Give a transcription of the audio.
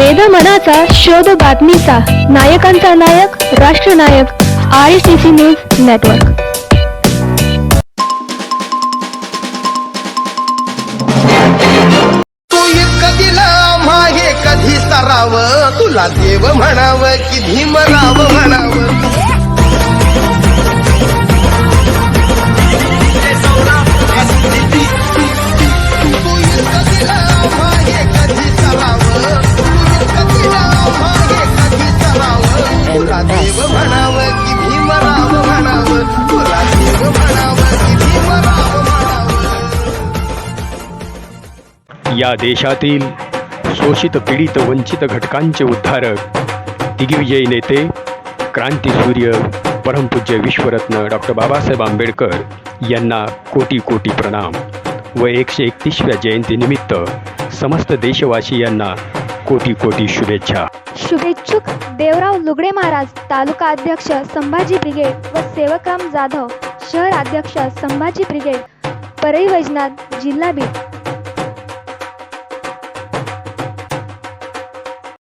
वेद मनाचा शोध बातमीचा. नायकांचा नायक राष्ट्रनायक I C C news network कधीला माहे कधी सराव? तुला देव म्हणाव की भीमराव म्हणाव? या देशातील शोषित पीडित वंचित घटकांचे उद्धारक दिग्विजयी नेते क्रांतीसूर्य परमपूज्य विश्वरत्न डॉक्टर बाबासाहेब आंबेडकर यांना कोटी कोटी प्रणाम व एकशे एकतीसव्या जयंतीनिमित्त समस्त देशवासियांना कोटी कोटी शुभेच्छा. शुभेच्छुक देवराव लुगडे महाराज तालुका अध्यक्ष संभाजी ब्रिगेड व सेवकराम जाधव शहर अध्यक्ष संभाजी ब्रिगेड परई वैजनाथ जिल्हा बीड.